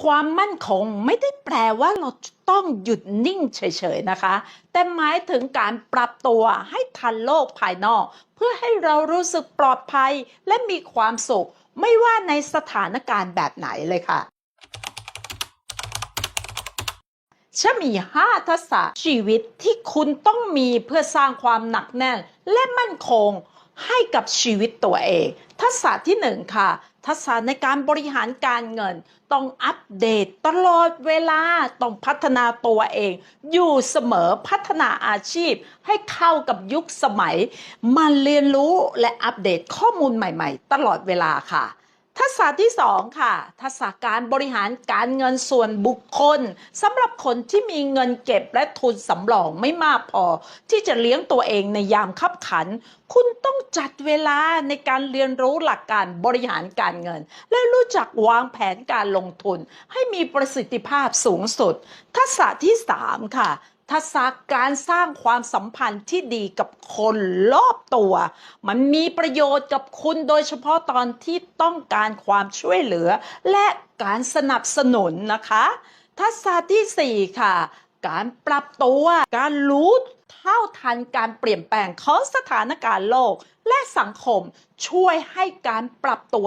ความมั่นคงไม่ได้แปลว่าเราต้องหยุดนิ่งเฉยๆนะคะ แต่หมายถึงการปรับตัวให้ทันโลกภายนอก เพื่อให้เรารู้สึกปลอดภัยและมีความสุข ไม่ว่าในสถานการณ์แบบไหนเลยค่ะฉันมี 5 ทักษะชีวิตที่คุณต้องมีเพื่อสร้างความหนักแน่น และมั่นคงให้กับชีวิตตัวเอง กษะที่1ค่ะ ทักษะในการบริหารการเงิน ต้องอัปเดตตลอดเวลา ต้องพัฒนาตัวเอง อยู่เสมอพัฒนาอาชีพให้เข้ากับยุคสมัย มันเรียนรู้และอัปเดตข้อมูลใหม่ ๆ ตลอดเวลาค่ะ ทักษะที่ 2 ค่ะ ทักษะการบริหารการเงินส่วนบุคคลสำหรับคนที่มีเงินเก็บและทุนสำรองไม่มากพอ ที่จะเลี้ยงตัวเองในยามขับขัน คุณต้องจัดเวลาในการเรียนรู้หลักการบริหารการเงิน และรู้จักวางแผนการลงทุน ให้มีประสิทธิภาพสูงสุด ทักษะที่ 3 ค่ะ ทักษะการสร้างความสัมพันธ์ที่ดีกับคนรอบตัว มันมีประโยชน์กับคุณโดยเฉพาะตอนที่ต้องการความช่วยเหลือ และการสนับสนุนนะคะ ทักษะที่ 4 ค่ะ การปรับตัว การรู้เท่าทันการเปลี่ยนแปลงของสถานการณ์โลกและสังคมช่วยให้การปรับตัว